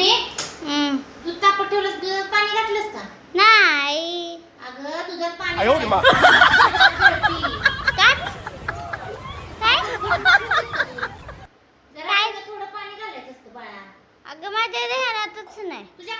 Mummy दूध तापत ठेवलंस पाणी घातलंस का? नाही. अगं दुधात पाणी थोडं पाणी घालायचं असतं बाळा. अगं माझ्या नाही. तुझ्या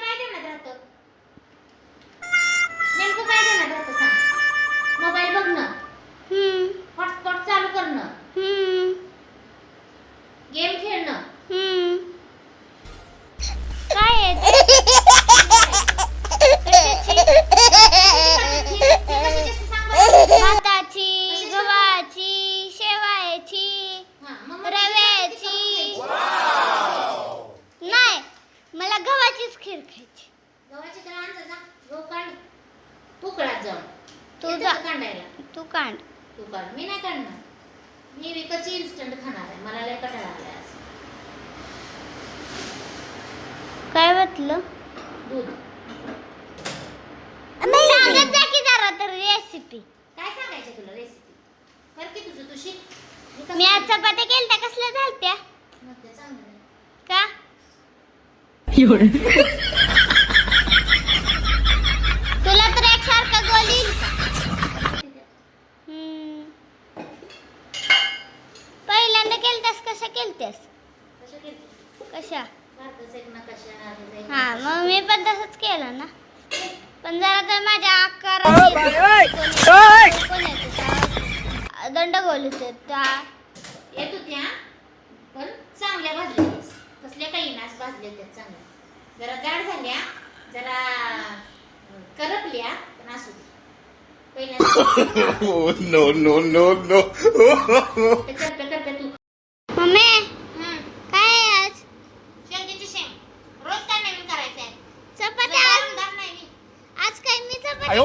गव्हाचीच खीर खायची. गव्हाची तर आणजा जा. गहू काढ. उकळात जाऊन. तू येतं जा. का काढायला? तू कांड तू काढ. मी नाही काढणार. मी विकतची इन्स्टंट खाणार आहे. मला लय कटाळा आलाय काय वाटलं? दूध. सांगत जा की जरा तर रेसिपी काय सांगायचं तुला रेसिपी कर की तुझं तू शिक मी आज चपात्या केलत्या कसल्या झालत्या? मग ते चांगलं. 人，तुला तर एकसारखा गोल. येईल का ठीक आहे. हम्म. पहिल्यांदा केलत्यास कशा केलत्यास कशा? एक एक हा. मग मी पण तसंच केलं ना. पण जरा तर माझ्या आकार दंड गोल होते त्या येत होत्या पण चांगल्या भाजल्या होत्या. कसल्या भाजल्या होत्या चांगल्या जरा जाड झाल्या जरा करपल्या पण असू दे. oh मम्मी हं. काय आज? शेंगीची शेंग. रोज काय नवीन करायचं आहे चपात्या आज? दामदार नाही मी. आज काय मी 哎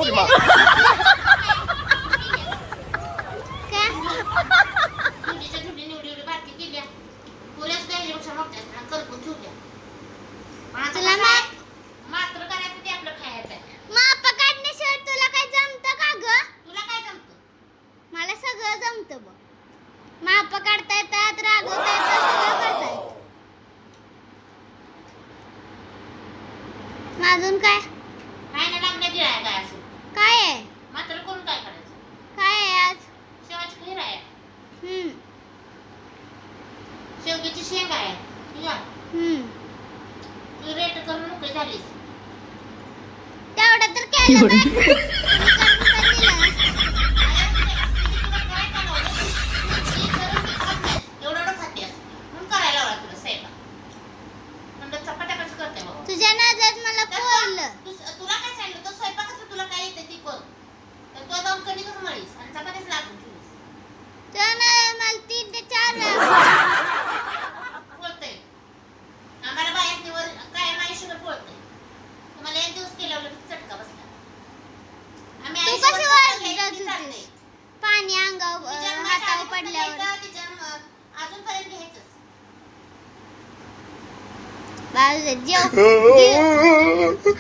सगळं जमतं बघ माप काढता येतात रागवता येतात सगळं करता येतं. अजून काय? काय गिळाय काय असं काय आहे? मात्र करून काय करायचं? काय आहे आज? शेवाची खीर आहे. हम्म. शेवग्याची शेंग आहे. तुझ्या? हम्म. तू रेट करून मोकळी झालीस. तेवढं तर केलं ना तुम्ही करून तर दिलं. एवढं एवढं खातेस म्हणून करायला लावला तुला स्वयंपाक म्हणलं चपात्या कसं करते बाबा तुझ्या मला पोरलं तू- तुला काय सांगितलं तो स्वयंपाकाचं तुला काय येते ती तर तू जाऊन कणिकच मळीस? आणि चपात्याच लागून ठेवीस. तुझ्या नजरेत मला तीन ते चार वेळा बोलतंय. आम्हाला काय आयुष्यभर बोलतंय. तुम्हाला एक दिवस केल्यावर चटका बसला. आम्ही आयुष्यभर. पाणी अंगावर हातावर पडल्यावर. अजूनपर्यंत Padre Dios. Dios.